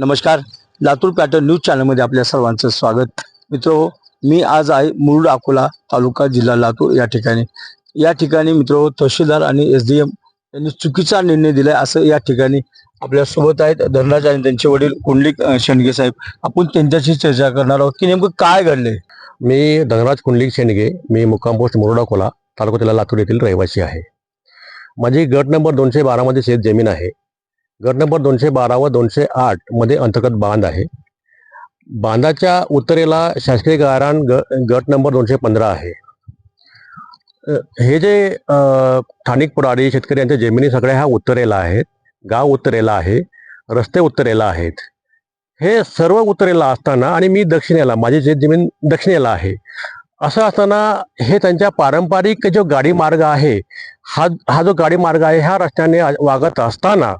नमस्कार. Latur pattern news चॅनलमध्ये आपल्या सर्वांचं स्वागत. मित्र मी आज आहे मुरुड अकोला तालुका जिल्हा लातूर या ठिकाणी. या ठिकाणी मित्र तहसीलदार आणि एस डी एम यांनी चुकीचा निर्णय दिलाय असं या ठिकाणी आपल्यासोबत आहेत. धनराज आणि त्यांचे वडील कुंडलिक शेंडगे साहेब. आपण त्यांच्याशी चर्चा करणार आहोत की नेमकं काय घडले मी धनराज कुंडलिक शेंडगे मी मुक्काम पोस्ट मुरुड अकोला तालुका जिल्हा लातूर येथील रहिवासी आहे. माझी गट नंबर दोनशे बारामध्ये शेत जमीन आहे. गट नंबर दोनशे बारा व दोनशे आठमध्ये अंतर्गत बांध आहे. बांधाच्या उत्तरेला शासकीय गायरान ग गट नंबर दोनशे पंधरा आहे. हे जे स्थानिक पुराडी शेतकरी यांच्या जमिनी सगळ्या ह्या उत्तरेला आहेत. गाव उत्तरेला आहे. रस्ते उत्तरेला आहेत. हे सर्व उत्तरेला असताना आणि मी दक्षिणेला माझी जे जमीन दक्षिणेला आहे असं असताना हे त्यांच्या पारंपरिक जो गाडी मार्ग आहे हा हा जो गाडी मार्ग आहे ह्या रस्त्याने वागत असताना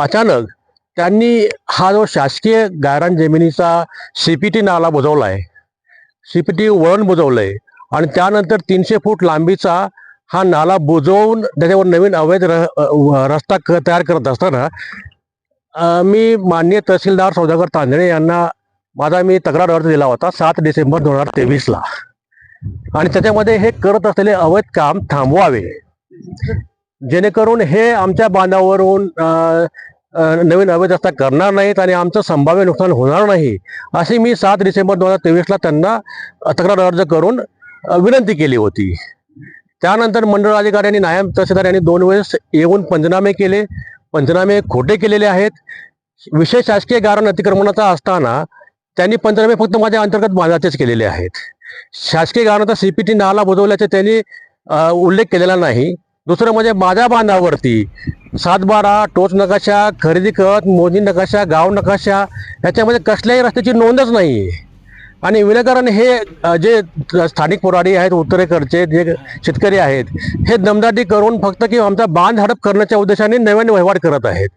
अचानक त्यांनी हा जो शासकीय गायरान जमिनीचा सी पी टी नाला बुजवला आहे सी पी टी वळण बुजवलं आहे आणि त्यानंतर तीनशे फूट लांबीचा हा नाला बुजवून त्याच्यावर नवीन अवैध र- रस्ता क- तयार करत असताना मी माननीय तहसीलदार सौदागर तांदळे यांना माझा मी तक्रार अर्ज दिला होता सात डिसेंबर दोन हजार तेवीसला. आणि त्याच्यामध्ये हे करत असलेले अवैध काम थांबवावे. जेणेकरून हे आमच्या बांधावरून नवीन अवैध रस्ता करणार नाहीत आणि आमचं संभाव्य नुकसान होणार नाही अशी मी सात डिसेंबर दोन हजार तेवीसला त्यांना तक्रार अर्ज करून विनंती केली होती. त्यानंतर मंडळ अधिकाऱ्यांनी नायब तहसीलदार यांनी दोन वेळेस येऊन पंचनामे केले. पंचनामे खोटे केलेले आहेत. विशेष शासकीय गारण अतिक्रमणाचा असताना त्यांनी पंचनामे फक्त माझ्या अंतर्गत बांधाचेच केलेले आहेत. शासकीय गारणाचा सीपीटी नाला बुजवल्याचा त्यांनी उल्लेख केलेला नाही. दुसरं म्हणजे माझ्या बांधावरती सातबारा टोच नकाशा खरेदी खत मोदी नकाशा गाव नकाशा ह्याच्यामध्ये कसल्याही रस्त्याची नोंदच नाही आहे आणि विनाकारण हे जे स्थानिक पुराडी आहेत उत्तरेकडचे जे शेतकरी आहेत हे दमदाटी करून फक्त की आमचा बांध हडप करण्याच्या उद्देशाने नव्याने व्यवहार करत आहेत.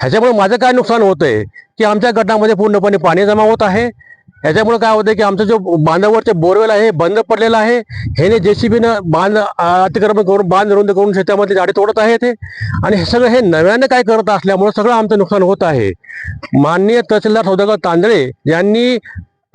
ह्याच्यामुळे माझं काय नुकसान होतंय? की आमच्या गटामध्ये पूर्णपणे पाणी जमा होत आहे. ह्याच्यामुळे काय होतं की आमचं जो बांधावरचे बोरवेल आहे हे बंद पडलेलं आहे. ह्याने जेसीबीनं बांध अतिक्रमण करून बांध रुंद करून शेतामध्ये झाडे तोडत आहेत ते. आणि हे सगळं हे नव्यानं काय करत असल्यामुळे सगळं आमचं नुकसान होत आहे. माननीय तहसीलदार सौदागर तांदळे यांनी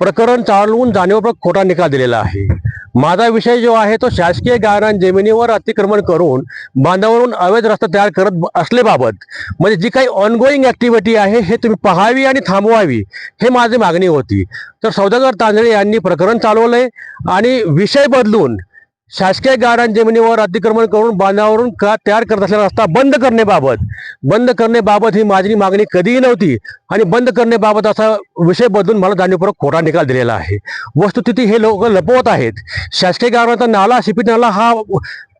प्रकरण चालवून जाणीवपूर्वक खोटा निकाल दिलेला आहे. माझा विषय जो आहे तो शासकीय गायरान जमिनीवर अतिक्रमण करून बांधावरून अवैध रस्ता तयार करत ब- असल्याबाबत म्हणजे जी काही ऑनगोईंग ऍक्टिव्हिटी आहे हे तुम्ही पाहावी आणि थांबवावी हे माझी मागणी होती. तर सौदागर तांदळे यांनी प्रकरण चालवलंय आणि विषय बदलून शासकीय गायरान जमिनीवर अतिक्रमण करून बांधावरून का तयार करत असलेला रस्ता बंद करण्याबाबत बंद करण्याबाबत ही माझी मागणी कधीही नव्हती आणि बंद करण्याबाबत असा विषय बदलून मला जाणीवपूर्वक खोटा निकाल दिलेला आहे. वस्तुस्थिती हे लोक लपवत आहेत. शासकीय गारांचा नाला शिपी नाला हा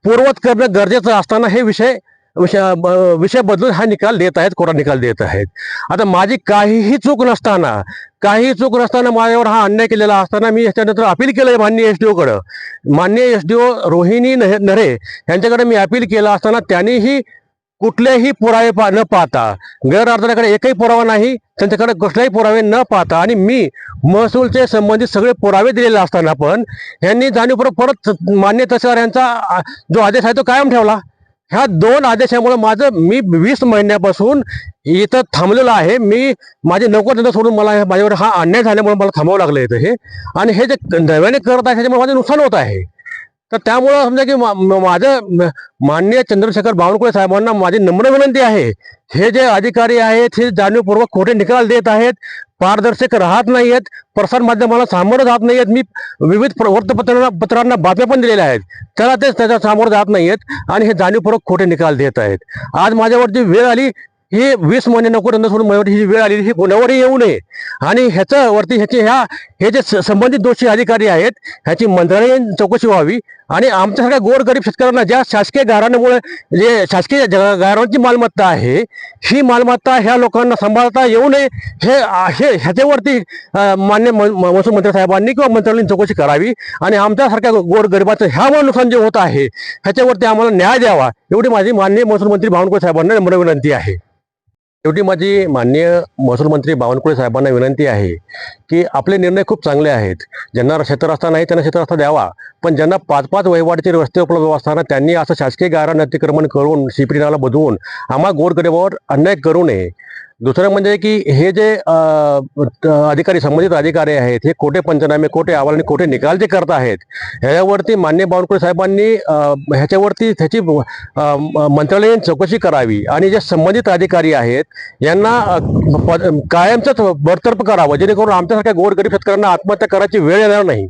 पूर्वत करणं गरजेचं असताना हे विषय विषय विषय बदलून हा निकाल देत आहेत खोटा निकाल देत आहेत. आता माझी काहीही चूक नसताना काही चूक नसताना माझ्यावर हा अन्याय केलेला असताना मी याच्यानंतर अपील केलंय माननीय एस डी ओकडं माननीय एस डी ओ रोहिणी नरे यांच्याकडे मी अपील केला असताना त्यांनीही कुठलेही पुरावे पा न पाहता गैरअर्थाकडे एकही पुरावा नाही त्यांच्याकडे कसलेही पुरावे न पाहता आणि मी महसूलचे संबंधित सगळे पुरावे दिलेले असताना पण यांनी जाणीवपूर्वक परत मान्य तहसीलदार यांचा जो आदेश आहे तो कायम ठेवला. ह्या दोन आदेशामुळे माझं मी वीस महिन्यापासून इथं थांबलेलो आहे. मी माझे नोकरधंदा सोडून मला माझ्यावर हा अन्याय झाल्यामुळे मला थांबावं लागलं इथं हे. आणि हे जे नव्याने करत आहे त्याच्यामुळे माझं नुकसान होत आहे. तर त्यामुळं समजा की मा- माझं माननीय चंद्रशेखर बावनकुळे साहेबांना माझी नम्र विनंती आहे. हे जे अधिकारी आहेत हे जाणीवपूर्वक खोटे निकाल देत आहेत पारदर्शक राहत नाहीयेत प्रसार माध्यमाला सामोरं जात नाही आहेत मी विविध वृत्तपत्रांना पत्रांना बातम्या पण दिलेल्या आहेत. त्याला तेच त्याच्या सामोरं जात नाही आहेत आणि हे जाणीवपूर्वक खोटे निकाल देत आहेत. आज माझ्यावरती वेळ आली हे वीस महिने नको रंग सोडून माझ्यावरती ही वेळ आली ही कोणावरही येऊ नये. आणि ह्याच्यावरती ह्याचे ह्याची ह्या हे जे संबंधित दोषी अधिकारी आहेत ह्याची मंत्रालयीन चौकशी व्हावी आणि आमच्यासारख्या गोरगरीब शेतकऱ्यांना ज्या शासकीय गारांमुळे जे शासकीय गारांची मालमत्ता आहे ही मालमत्ता ह्या लोकांना सांभाळता येऊ नये हे हे ह्याच्यावरती मान्य म- महसूल मंत्री साहेबांनी किंवा मंत्रालयीन चौकशी करावी आणि आमच्यासारख्या गोरगरिबाचं ह्यामुळे नुकसान जे होत आहे ह्याच्यावरती आम्हाला न्याय द्यावा एवढी माझी माननीय महसूल मंत्री बावनकुळे साहेबांना नम्र विनंती आहे. शेवटी माझी माननीय महसूल मंत्री बावनकुळे साहेबांना विनंती आहे की आपले निर्णय खूप चांगले आहेत. ज्यांना क्षेत्ररस्ता नाही त्यांना क्षेत्ररस्ता द्यावा. पण ज्यांना पाच पाच वहिवाटीचे रस्ते उपलब्ध असताना त्यांनी असं शासकीय गारण अतिक्रमण करून शिपरीनाला बदवून आम्हा गोरगरिबावर अन्याय करू नये. दुसरं म्हणजे की हे जे अधिकारी संबंधित अधिकारी आहेत हे खोटे पंचनामे खोटे अहवाल आणि खोटे निकाल जे करत आहेत ह्याच्यावरती मान्य बावनकुळे साहेबांनी ह्याच्यावरती त्याची अ, मंत्रालयीन चौकशी करावी आणि जे संबंधित अधिकारी आहेत यांना अ, कायमचंच बडतर्फ करावं जेणेकरून आमच्यासारख्या गोरगरीब शेतकऱ्यांना आत्महत्या करायची वेळ येणार नाही.